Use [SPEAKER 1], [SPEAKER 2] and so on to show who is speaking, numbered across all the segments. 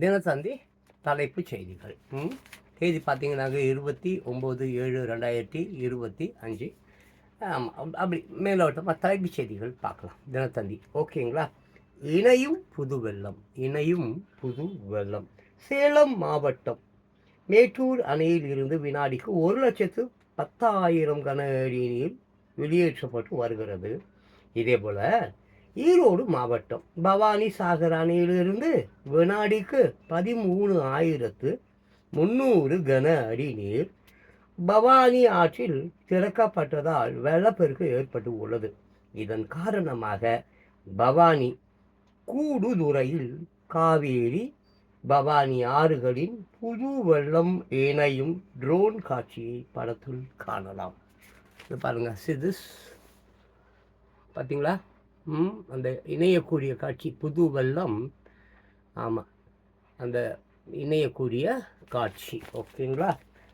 [SPEAKER 1] தினத்தந்தி தலைப்புச் செய்திகள். ம்? தேதி பார்த்தீங்கன்னாக்க இருபத்தி ஒம்பது ஏழு ரெண்டாயிரத்தி இருபத்தி அஞ்சு. ஆமாம் அப்படி மேலோட்டமாக தலைப்புச் செய்திகள் பார்க்கலாம். தினத்தந்தி ஓகேங்களா? இணையும் புது வெள்ளம் இணையும் புது வெள்ளம். சேலம் மாவட்டம் மேட்டூர் அணையில் இருந்து வினாடிக்கு ஒரு லட்சத்து பத்தாயிரம் கன அடி நீர் வெளியேற்றப்பட்டு வருகிறது. இதேபோல் ஈரோடு மாவட்டம். பவானி சாகர் அணையிலிருந்து வினாடிக்கு பதிமூணு ஆயிரத்து முந்நூறு கன அடி நீர் பவானி ஆற்றில் திறக்கப்பட்டதால் வெள்ளப்பெருக்கு ஏற்பட்டு உள்ளது இதன் காரணமாக பவானி கூடுதுறையில் காவேரி பவானி ஆறுகளின் புது வெள்ளம் இணையும் ட்ரோன் காட்சியை படத்தில் காணலாம். இது பாருங்கள் சிதிஸ். பார்த்தீங்களா அந்த இணையக்கூடிய காட்சி புது வெள்ளம் ஆமாம் அந்த இணையக்கூடிய காட்சி. ஓகேங்களா?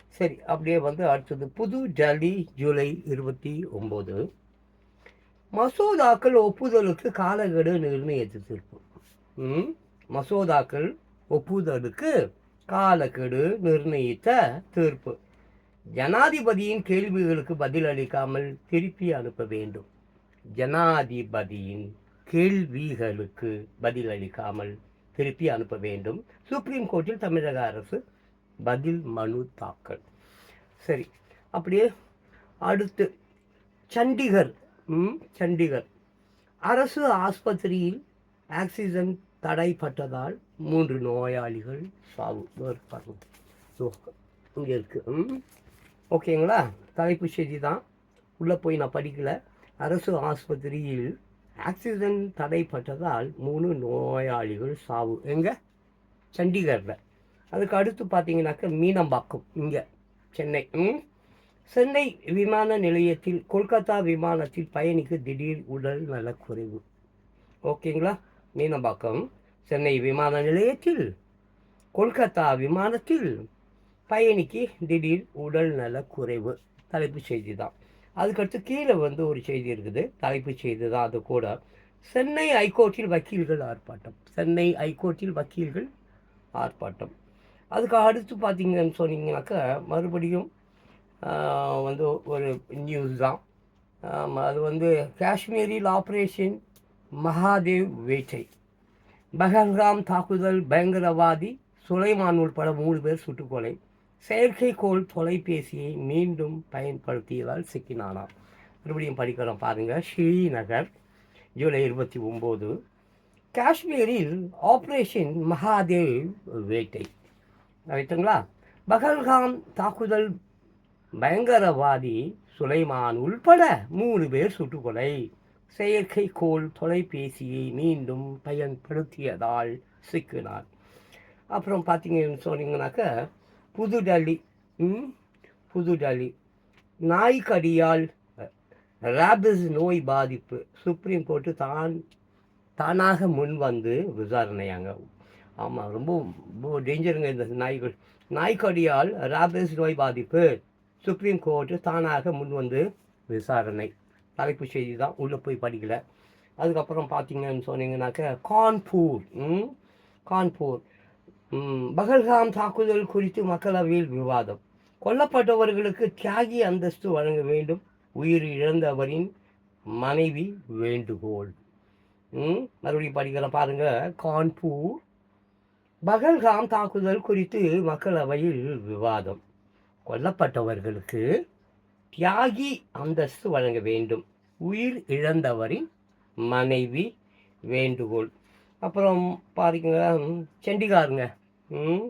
[SPEAKER 1] சரி அப்படியே வந்து அடுத்தது. புது டெல்லி ஜூலை இருபத்தி ஒம்பது. மசோதாக்கள் ஒப்புதலுக்கு காலக்கெடு நிர்ணயித்து தீர்ப்பு ம் மசோதாக்கள் ஒப்புதலுக்கு காலக்கெடு நிர்ணயித்த தீர்ப்பு. ஜனாதிபதியின் கேள்விகளுக்கு பதிலளிக்காமல் திருப்பி அனுப்ப வேண்டும். ஜனாதிபதியின் கேள்விகளுக்கு பதிலளிக்காமல் திருப்பி அனுப்ப வேண்டும். சுப்ரீம் கோர்ட்டில் தமிழக அரசு பதில் மனு தாக்கல். சரி அப்படியே அடுத்து சண்டிகர் ம், சண்டிகர். அரசு ஆஸ்பத்திரியில் ஆக்சிஜன் தடைப்பட்டதால் மூன்று நோயாளிகள் சாவு. இங்கே இருக்குது ம். ஓகேங்களா? தலைப்பு செய்தி தான். உள்ளே போய் நான் படிக்கலை. அரசு ஆஸ்பத்திரியில் ஆக்சிஜன் தடைப்பட்டதால் மூணு நோயாளிகள் சாவு. எங்கே? சண்டிகரில். அதுக்கு அடுத்து பார்த்தீங்கன்னாக்க மீனம்பாக்கம். இங்கே. சென்னை. ம்? சென்னை விமான நிலையத்தில் கொல்கத்தா விமானத்தில் பயணிக்கு திடீர் உடல் நலக்குறைவு. ஓகேங்களா? மீனம்பாக்கம். சென்னை விமான நிலையத்தில் கொல்கத்தா விமானத்தில் பயணிக்கு திடீர் உடல் நலக்குறைவு. தலைப்புச் செய்தி தான் அதுக்கடுத்து கீழே வந்து ஒரு செய்தி இருக்குது. தலைப்புச் செய்தி தான் அது கூட. சென்னை ஹைகோர்ட்டில் வக்கீல்கள் ஆர்ப்பாட்டம். சென்னை ஹைகோர்ட்டில் வக்கீல்கள் ஆர்ப்பாட்டம். அதுக்கு அடுத்து பார்த்தீங்கன்னு சொன்னீங்கன்னாக்கா மறுபடியும் வந்து ஒரு நியூஸ் தான். அது வந்து காஷ்மீரில் ஆப்ரேஷன் மகாதேவ் வேட்டை. பஹல்காம் தாக்குதல் பயங்கரவாதி சுலைமான் உட்பட மூணு பேர் சுட்டுக்கொலை செயற்கைக்கோள் தொலைபேசியை மீண்டும் பயன்படுத்தியதால் சிக்கினானாம். மறுபடியும் படிக்கிறோம் பாருங்கள் ஸ்ரீநகர் ஜூலை இருபத்தி ஒம்பது. காஷ்மீரில் ஆப்ரேஷன் மகாதேவ் வேட்டை. ரைட்டுங்களா? பகல்காம் தாக்குதல் பயங்கரவாதி சுலைமான் உள்பட மூணு பேர் சுட்டுக்கொலை. செயற்கைக்கோள் தொலைபேசியை மீண்டும் பயன்படுத்தியதால் சிக்கினார். அப்புறம் பார்த்தீங்கன்னு சொன்னீங்கன்னாக்க புது டெல்லி புது டெல்லி நாய்க்கடியால் ரேபிஸ் நோய் பாதிப்பு. சுப்ரீம் கோர்ட்டு தான் தானாக முன் வந்து விசாரணையாங்க. ஆமாம் ரொம்ப ரொம்ப டேஞ்சருங்க இந்த நாய்கள். நாய்க்கடியால் ரேபிஸ் நோய் பாதிப்பு. சுப்ரீம் கோர்ட்டு தானாக முன் வந்து விசாரணை. தலைப்பு செய்தி தான் உள்ளே போய் படிக்கல. அதுக்கப்புறம் பார்த்தீங்கன்னு சொன்னீங்கன்னாக்க கான்பூர் ம், கான்பூர். பகல்காம் தாக்குதல் குறித்து மக்களவையில் விவாதம். கொல்லப்பட்டவர்களுக்கு தியாகி அந்தஸ்து வழங்க வேண்டும். உயிர் இழந்தவரின் மனைவி வேண்டுகோள். மறுபடியும் படிக்கலாம் பாருங்க. கான்பூர். பகல்காம் தாக்குதல் குறித்து மக்களவையில் விவாதம். கொல்லப்பட்டவர்களுக்கு தியாகி அந்தஸ்து வழங்க வேண்டும். உயிர் இழந்தவரின் மனைவி வேண்டுகோள். அப்புறம் பாருங்களேன் செண்டிகாருங்க சண்டிகாருங்க. ம்,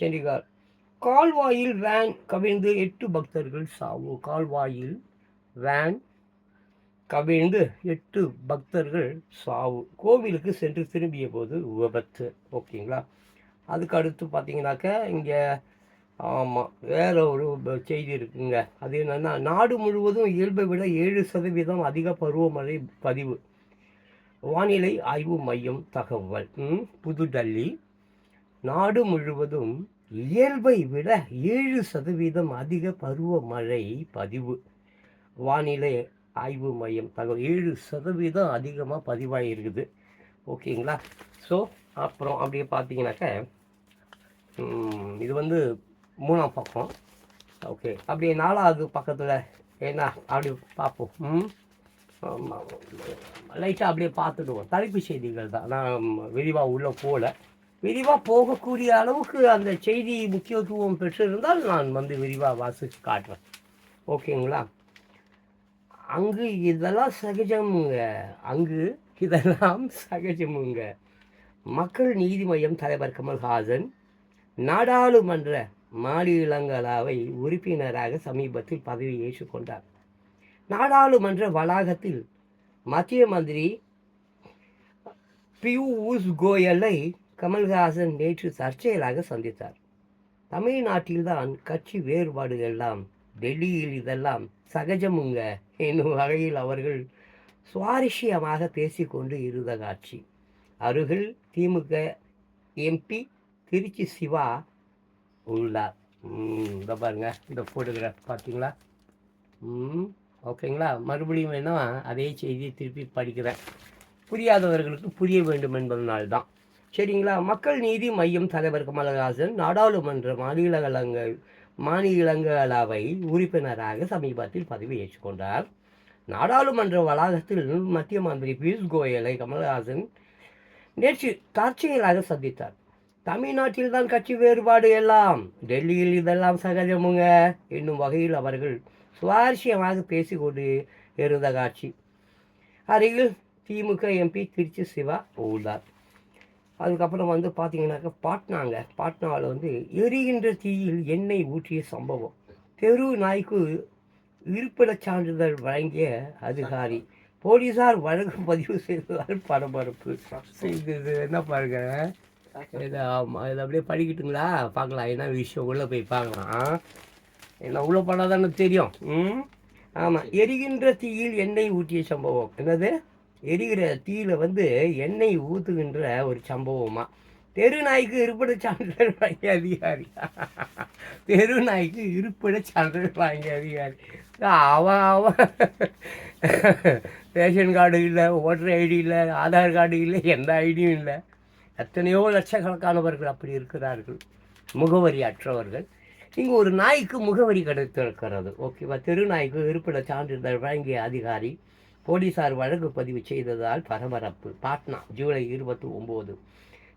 [SPEAKER 1] சண்டிகார். கால்வாயில் வேன் கவிழ்ந்து எட்டு பக்தர்கள் சாவு கால்வாயில் வேன் கவிழ்ந்து எட்டு பக்தர்கள் சாவு கோவிலுக்கு சென்று திரும்பிய போது விபத்து. ஓகேங்களா? அதுக்கு அடுத்து பார்த்தீங்கன்னாக்க இங்கே ஆமாம் வேற ஒரு செய்தி இருக்குங்க. அது என்னென்னா நாடு முழுவதும் இயல்பை விட ஏழு சதவீதம் அதிக பருவமழை பதிவு. வானிலை ஆய்வு மையம் தகவல். புதுடெல்லி. நாடு முழுவதும் இயல்பை விட ஏழு சதவீதம் அதிக பருவமழை பதிவு. வானிலை ஆய்வு மையம் தகவல். ஏழு சதவீதம் அதிகமாக பதிவாகிருக்குது ஓகேங்களா? ஸோ அப்புறம் அப்படியே பார்த்தீங்கன்னாக்க இது வந்து மூணாம் பக்கம். ஓகே அப்படியே நாலாவது பக்கத்தில் என்ன அப்படி பார்ப்போம். ம். லைட்டாக அப்படியே பார்த்துடுவோம். தலைப்பு செய்திகள் தான். நான் விரிவாக உள்ளே போகல. விரிவாக போகக்கூடிய அளவுக்கு அந்த செய்தி முக்கியத்துவம் பெற்றிருந்தால் நான் வந்து விரிவாக வாசித்து காட்டுறேன் ஓகேங்களா? அங்கு இதெல்லாம் சகஜமுங்க. அங்கு இதெல்லாம் சகஜமுங்க. மக்கள் நீதி மையம் தலைவர் கமல்ஹாசன் நாடாளுமன்ற மாநிலங்களவை உறுப்பினராக சமீபத்தில் பதவி ஏற்றுக்கொண்டார் நாடாளுமன்ற வளாகத்தில் மத்திய மந்திரி பியூஷ் கோயலை கமல்ஹாசன் நேற்று தற்செயலாக சந்தித்தார். தமிழ்நாட்டில்தான் கட்சி வேறுபாடு எல்லாம் டெல்லியில் இதெல்லாம் சகஜமுங்க என்னும் வகையில் அவர்கள் சுவாரஸ்யமாக பேசிக்கொண்டு இருந்த காட்சி. அருகில் திமுக எம்பி திருச்சி சிவா உள்ளார். இந்த பாருங்க இந்த ஃபோட்டோகிராஃப் பார்த்தீங்களா? ம். ஓகேங்களா? மறுபடியும் வேணா அதே செய்தியை திருப்பி படிக்கிறேன். புரியாதவர்களுக்கு புரிய வேண்டும் என்பதனால்தான் சரிங்களா? மக்கள் நீதி மையம் தலைவர் கமலஹாசன் நாடாளுமன்ற மாநிலங்களங்க மாநிலங்களவை உறுப்பினராக சமீபத்தில் பதவி ஏற்றுக்கொண்டார். நாடாளுமன்ற வளாகத்தில் மத்திய மந்திரி பியூஷ் கோயலை கமல்ஹாசன் நேற்று தற்செயலாக சந்தித்தார். தமிழ்நாட்டில் தான் கட்சி வேறுபாடு எல்லாம். டெல்லியில் இதெல்லாம் சகஜமுங்க. என்னும் வகையில் அவர்கள் சுவாரஸ்யமாக பேசிக்கொண்டு இருந்த காட்சி. அருகில் திமுக எம்பி திருச்சி சிவா உள்ளார் அதுக்கப்புறம் வந்து பார்த்தீங்கன்னாக்கா பாட்னாங்க. பாட்னாவில் வந்து எரிகின்ற தீயில் எண்ணெய் ஊற்றிய சம்பவம். தெரு நாய்க்கு இருப்பிடச் சான்றிதழ் வழங்கிய அதிகாரி. போலீசார் வழக்கு பதிவு செய்ததால் பரபரப்பு இது இது என்ன பாருங்க. இது ஆமாம் இது அப்படியே படிக்கட்டுங்களா? பார்க்கலாம். என்ன விஷயம் உள்ளே போய் பார்க்கலாம். என்ன உள்ளே போனால் தானே தெரியும்? ம்? ஆமாம் எரிகின்ற தீயில் எண்ணெய் ஊற்றிய சம்பவம். என்னது? எரிகிற தீயில் வந்து எண்ணெய் ஊற்றுகின்ற ஒரு சம்பவமாக தெரு நாய்க்கு இருப்பிட சான்றிதழ் வாங்கிய அதிகாரி. தெரு நாய்க்கு இருப்பிட சான்றிதழ் வாங்கிய அதிகாரி. அவன் அவன் ரேஷன் கார்டு இல்லை ஓட்டர் ஐடி இல்லை ஆதார் கார்டு இல்லை எந்த ஐடியும் இல்லை. எத்தனையோ லட்சக்கணக்கானவர்கள் அப்படி இருக்கிறார்கள். முகவரி அற்றவர்கள். இங்கு ஒரு நாய்க்கு முகவரி கிடைத்திருக்கிறது. ஓகேவா? தெரு நாய்க்கு இருப்பிட சான்றிதழ் வழங்கிய அதிகாரி போலீசார் வழக்கு பதிவு செய்ததால் பரபரப்பு. பாட்னா ஜூலை இருபத்தி ஒம்பது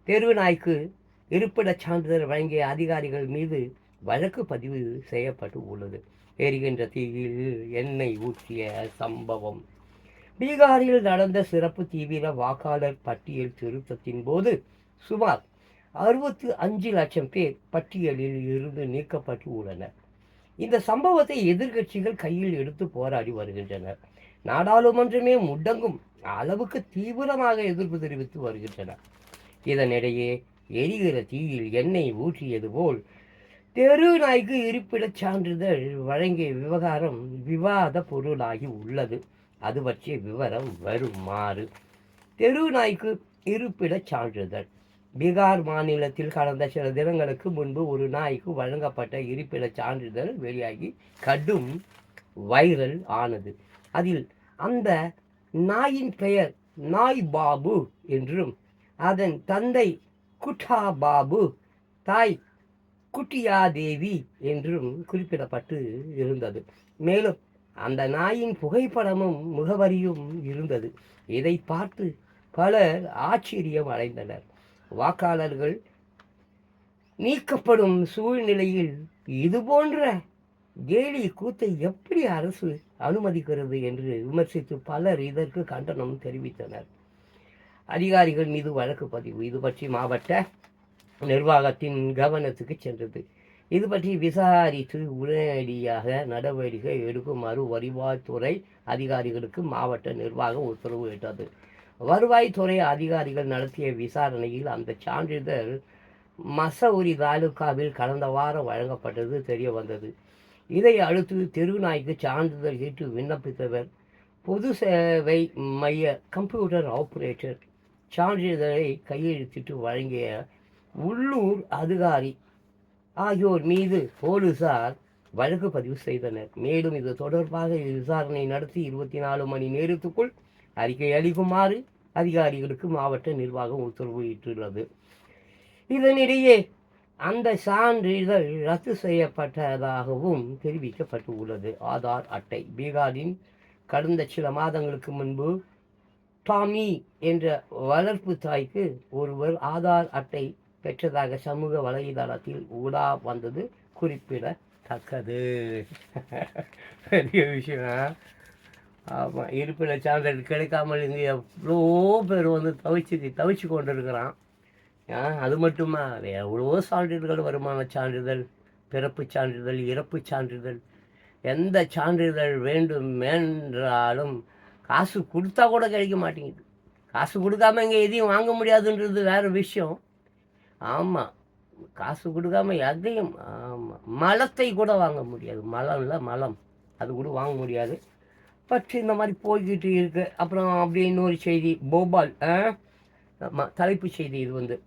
[SPEAKER 1] தெரு நாய்க்கு இருப்பிடச் சான்றிதழ் வழங்கிய அதிகாரிகள் மீது வழக்கு பதிவு செய்யப்பட்டு உள்ளது. எரிகின்ற தீயில் எண்ணெய் ஊற்றிய சம்பவம். பீகாரில் நடந்த சிறப்பு தீவிர வாக்காளர் பட்டியல் திருத்தத்தின் போது சுமார் அறுபத்து அஞ்சு லட்சம் பேர் பட்டியலில் இருந்து நீக்கப்பட்டு உள்ளனர். இந்த சம்பவத்தை எதிர்க்கட்சிகள் கையில் எடுத்து போராடி வருகின்றனர். நாடாளுமன்றமே முடங்கும் அளவுக்கு தீவிரமாக எதிர்ப்பு தெரிவித்து வருகின்றனர். இதனிடையே எரிகிற தீயில் எண்ணெய் ஊற்றியது போல் தெரு நாய்க்கு இருப்பிடச் சான்றிதழ் வழங்கிய விவகாரம் விவாத பொருளாகி உள்ளது. அது பற்றிய விவரம் வருமாறு. தெரு நாய்க்கு இருப்பிடச் சான்றிதழ். பீகார் மாநிலத்தில் கடந்த சில தினங்களுக்கு முன்பு ஒரு நாய்க்கு வழங்கப்பட்ட இருப்பிடச் சான்றிதழ் வெளியாகி கடும் வைரல் ஆனது. அதில் அந்த நாயின் பெயர் நாய் பாபு என்றும் அதன் தந்தை குட்டா பாபு தாய் குட்டியா தேவி என்றும் குறிப்பிடப்பட்டு இருந்தது. மேலும் அந்த நாயின் புகைப்படமும் முகவரியும் இருந்தது. இதை பார்த்து பலர் ஆச்சரியம் அடைந்தனர். வாக்காளர்கள் நீக்கப்படும் சூழ்நிலையில் இது போன்ற கேலி கூத்தை எப்படி அரசு அனுமதிக்கிறது என்று விமர்சித்து பலர் இதற்கு கண்டனம் தெரிவித்தனர். அதிகாரிகள் மீது வழக்கு பதிவு. இது பற்றி மாவட்ட நிர்வாகத்தின் கவனத்துக்கு சென்றது. இது பற்றி விசாரித்து உடனடியாக நடவடிக்கை எடுக்குமாறு வருவாய்த்துறை அதிகாரிகளுக்கு மாவட்ட நிர்வாகம் உத்தரவு இட்டது. வருவாய்த்துறை அதிகாரிகள் நடத்திய விசாரணையில் அந்த சான்றிதழ் மசவுரி தாலுகாவில் கடந்த வாரம் வழங்கப்பட்டது தெரிய வந்தது. இதை அடுத்து தெருநாய்க்கு சான்றிதழ் கேட்டு விண்ணப்பித்தவர் பொது சேவை மைய கம்ப்யூட்டர் ஆப்ரேட்டர். சான்றிதழை கையெழுத்திட்டு வழங்கிய உள்ளூர் அதிகாரி ஆகியோர் மீது போலீசார் வழக்கு பதிவு செய்தனர். மேலும் இது தொடர்பாக விசாரணை நடத்தி இருபத்தி நாலு மணி நேரத்துக்குள் அறிக்கை அளிக்குமாறு அதிகாரிகளுக்கு மாவட்ட நிர்வாகம் உத்தரவிட்டுள்ளது இதனிடையே அந்த சான்றிதழ் ரத்து செய்யப்பட்டதாகவும் தெரிவிக்கப்பட்டுள்ளது. ஆதார் அட்டை. பீகாரின் கடந்த சில மாதங்களுக்கு முன்பு டாமி என்ற வளர்ப்பு தாய்க்கு ஒருவர் ஆதார் அட்டை பெற்றதாக சமூக வலைதளத்தில் உலா வந்தது குறிப்பிடத்தக்கது. பெரிய விஷயம் ஆமாம் இருப்பில் சான்றிதழ் கிடைக்காமல் இங்கே எவ்வளோ பேர் வந்து தவிச்சு தவிச்சு கொண்டு இருக்கிறான் ஆ, அது மட்டுமா? எவ்வளவோ சான்றிதழ்கள் வருமான சான்றிதழ் பிறப்பு சான்றிதழ் இறப்பு சான்றிதழ். எந்த சான்றிதழ் வேண்டும் என்றாலும் காசு கொடுத்தா கூட கிடைக்க மாட்டேங்குது. காசு கொடுக்காம இங்கே எதையும் வாங்க முடியாதுன்றது வேறு விஷயம். ஆமாம் காசு கொடுக்காம எதையும் ஆமாம் மலத்தை கூட வாங்க முடியாது. மலம் இல்லை மலம். அது கூட வாங்க முடியாது. பட் இந்த மாதிரி போய்கிட்டு இருக்கு. அப்புறம் அப்படியே இன்னொரு செய்தி. போபால் ஆ? ஆமா, செய்தி இது வந்து.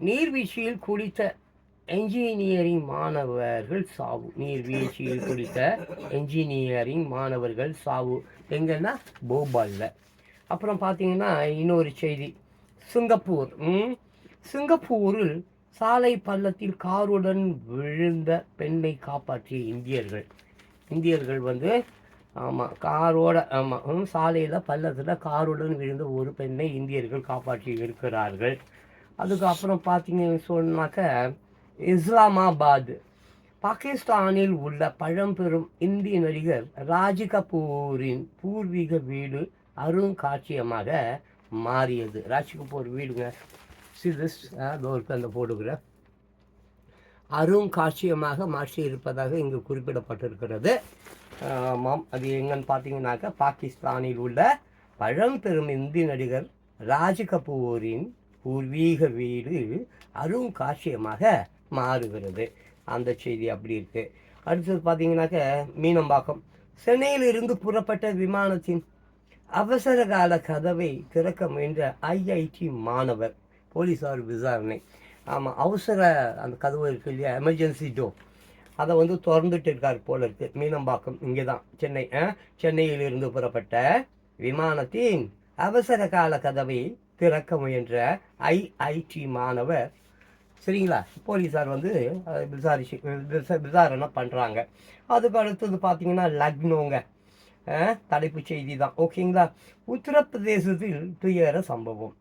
[SPEAKER 1] நீர்வீழ்ச்சியில் குளித்த என்ஜினியரிங் மாணவர்கள் சாவு. நீர்வீழ்ச்சியில் குளித்த என்ஜினியரிங் மாணவர்கள் சாவு. எங்கன்னா போபாலில். அப்புறம் பார்த்தீங்கன்னா இன்னொரு செய்தி. சிங்கப்பூர் ம், சிங்கப்பூரில் சாலை பள்ளத்தில் காருடன் விழுந்த பெண்ணை காப்பாற்றிய இந்தியர்கள். இந்தியர்கள் வந்து ஆமாம் காரோட ஆமாம் சாலையில் பள்ளத்தில் காருடன் விழுந்த ஒரு பெண்ணை இந்தியர்கள் காப்பாற்றி இருக்கிறார்கள். அதுக்கப்புறம் பார்த்தீங்கன்னு சொன்னாக்க இஸ்லாமாபாத் பாகிஸ்தானில் உள்ள பழம்பெரும் இந்திய நடிகர் ராஜ் கபூரின் பூர்வீக வீடு அருங்காட்சியகமாக மாறியது. ராஜ் கபூர் வீடுங்க. சிதிஸ் இருக்கு அந்த போட்டோகிராஃப் அருங்காட்சியமாக மாற்றி இருப்பதாக இங்கு குறிப்பிடப்பட்டிருக்கிறது. ஆமாம் அது எங்கன்னு பார்த்தீங்கன்னாக்கா பாகிஸ்தானில் உள்ள பழம்பெரும் இந்தி நடிகர் ராஜ் கபூரின் பூர்வீக வீடு அருங்காட்சியமாக மாறுகிறது. அந்த செய்தி அப்படி இருக்கு. அடுத்தது பார்த்தீங்கன்னாக்க மீனம்பாக்கம். சென்னையிலிருந்து புறப்பட்ட விமானத்தின் அவசர கால கதவை திறக்க முயன்ற ஐஐடி மாணவர் போலீஸார் விசாரணை. ஆமாம் அவசர அந்த கதவு இருக்கு இல்லையா? எமர்ஜென்சி டோர் அதை வந்து திறந்துட்டு இருக்கார் போல இருக்கு. மீனம்பாக்கம் இங்கே தான் சென்னை ஆ? சென்னையிலிருந்து புறப்பட்ட விமானத்தின் அவசர கால கதவை திறக்க முயன்ற ஐஐடி மாணவர் சரிங்களா? போலீஸார் வந்து விசாரிச்சு விசா- விசாரணை பண்ணுறாங்க அதுக்கு அடுத்தது பார்த்தீங்கன்னா லக்னோங்க. தலைப்புச் செய்தி தான். ஓகேங்களா? உத்தரப்பிரதேசத்தில் துயர சம்பவம்.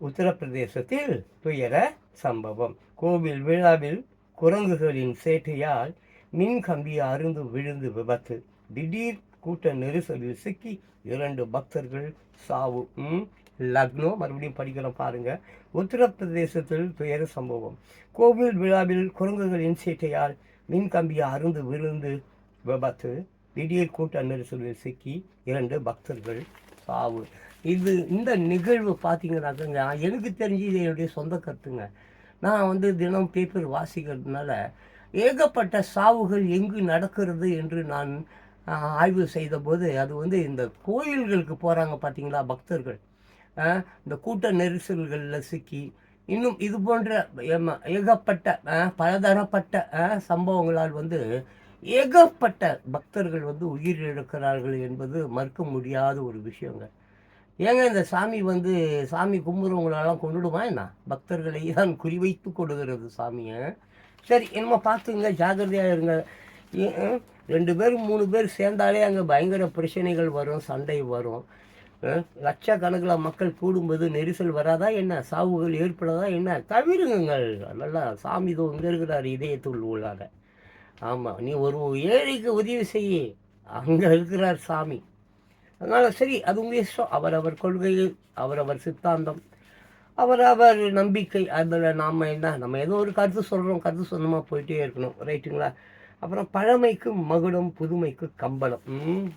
[SPEAKER 1] உத்தரப்பிரதேசத்தில் துயர சம்பவம். கோவில் விழாவில் குரங்குகளின் சேட்டையால் மின் கம்பி அருந்து விழுந்து விபத்து. திடீர் கூட்ட நெரிசலில் சிக்கி இரண்டு பக்தர்கள் சாவு. ம், லக்னோ மறுபடியும் படிக்கிறோம் பாருங்க. உத்தரப்பிரதேசத்தில் துயர சம்பவம். கோவில் விழாவில் குரங்குகளின் சேட்டையால் மின் கம்பி அருந்து விழுந்து விபத்து. திடீர் கூட்ட நெரிசலில் சிக்கி இரண்டு பக்தர்கள் சாவு. இது இந்த நிகழ்வு பார்த்தீங்கன்னாக்கங்க எனக்கு தெரிஞ்சு இது என்னுடைய சொந்த கருத்துங்க. நான் வந்து தினம் பேப்பர் வாசிக்கிறதுனால ஏகப்பட்ட சாவுகள் எங்கு நடக்கிறது என்று நான் ஆய்வு செய்தபோது அது வந்து இந்த கோயில்களுக்கு போகிறாங்க பார்த்தீங்களா பக்தர்கள். இந்த கூட்ட நெரிசல்களில் சிக்கி இன்னும் இது போன்ற ஏகப்பட்ட பலதரப்பட்ட சம்பவங்களால் வந்து ஏகப்பட்ட பக்தர்கள் வந்து உயிரிழக்கிறார்கள் என்பது மறுக்க முடியாத ஒரு விஷயங்க. ஏங்க இந்த சாமி வந்து சாமி கும்பிட்றவங்களெல்லாம் கொண்டுடுமா என்ன? பக்தர்களை தான் குறிவைத்து கொடுக்கிறது சாமியை. சரி என்னமோ பார்த்துங்க ஜாக்கிரதையாக இருங்க. ஏ- ரெண்டு பேர் மூணு பேர் சேர்ந்தாலே அங்கே பயங்கர பிரச்சனைகள் வரும் சண்டை வரும். லட்சக்கணக்கில் மக்கள் கூடும்போது நெரிசல் வராதா என்ன? சாவுகள் ஏற்படாதா என்ன? தவிருங்கள். நல்லா சாமி இதோ இங்கே இருக்கிறார் இதயத்துள் உள்ளார. ஆமாம் நீ ஒரு ஏழைக்கு உதவி செய்ய. அங்கே இருக்கிறார் சாமி. அதனால் சரி அது உங்கள் இஷ்டம் அவரவர் கொள்கையில் அவரவர் சித்தாந்தம் அவரவர் நம்பிக்கை அதில் நாம் என்ன நம்ம ஏதோ ஒரு கருத்து சொல்கிறோம் கருத்து சொந்தமாக போயிட்டே இருக்கணும் ரைட்டுங்களா? அப்புறம் பழமைக்கு மகுடம் புதுமைக்கு கம்பளம்.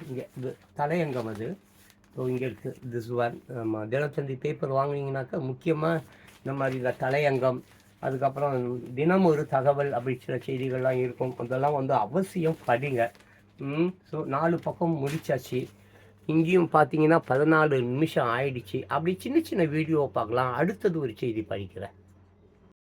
[SPEAKER 1] இங்கே இது தலையங்கம் அது. ஸோ இங்கே இருக்குது திஸ் ஒன் நம்ம தினத்தந்தி பேப்பர் வாங்குனீங்கன்னாக்கா முக்கியமாக இந்த மாதிரி இந்த தலையங்கம் அதுக்கப்புறம் தினம் ஒரு தகவல் அப்படி சில செய்திகள்லாம் இருக்கும் அதெல்லாம் வந்து அவசியம் படிங்க. ஸோ நாலு பக்கம் முடிச்சாச்சு. இங்கேயும் பார்த்தீங்கன்னா பதினாலு நிமிஷம் ஆயிடுச்சு. அப்படி சின்ன சின்ன வீடியோ பார்க்கலாம். அடுத்தது ஒரு செய்தி படிக்கிறேன்.